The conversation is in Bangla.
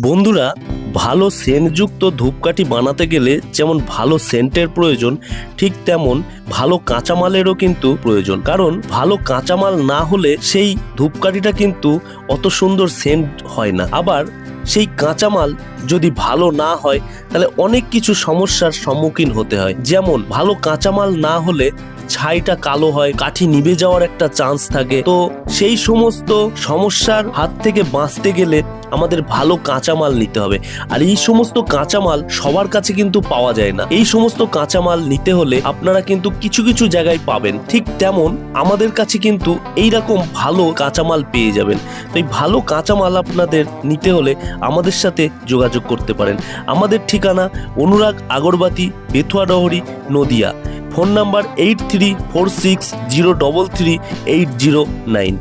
বন্ধুরা, ভালো সেন্টযুক্ত ধূপকাঠি বানাতে গেলে যেমন ভালো সেন্টের প্রয়োজন, ঠিক তেমন ভালো কাঁচামালেরও কিন্তু প্রয়োজন। কারণ ভালো কাঁচামাল না হলে সেই ধূপকাঠিটা কিন্তু অত সুন্দর সেন্ট হয় না। আবার সেই কাঁচামাল যদি ভালো না হয়, তাহলে অনেক কিছু সমস্যার সম্মুখীন হতে হয়। যেমন, ভালো কাঁচামাল না হলে ছাইটা কালো হয়, কাঠি নিভে যাওয়ার একটা চান্স থাকে। তো সেই সমস্ত সমস্যার হাত থেকে বাঁচতে গেলে আমাদের ভালো কাঁচামাল নিতে হবে। আর এই সমস্ত কাঁচামাল সবার কাছে কিন্তু পাওয়া যায় না। এই সমস্ত কাঁচামাল নিতে হলে আপনারা কিন্তু কিছু কিছু জায়গায় পাবেন। ঠিক তেমন আমাদের কাছে কিন্তু এই রকম ভালো কাঁচামাল পেয়ে যাবেন। তো এই ভালো কাঁচামাল আপনাদের নিতে হলে আমাদের সাথে যোগাযোগ করতে পারেন। আমাদের ঠিকানা Anurag Agarbatti, Bethua Dahari Nadia. Phone number eight three four six zero double three eight zero nine.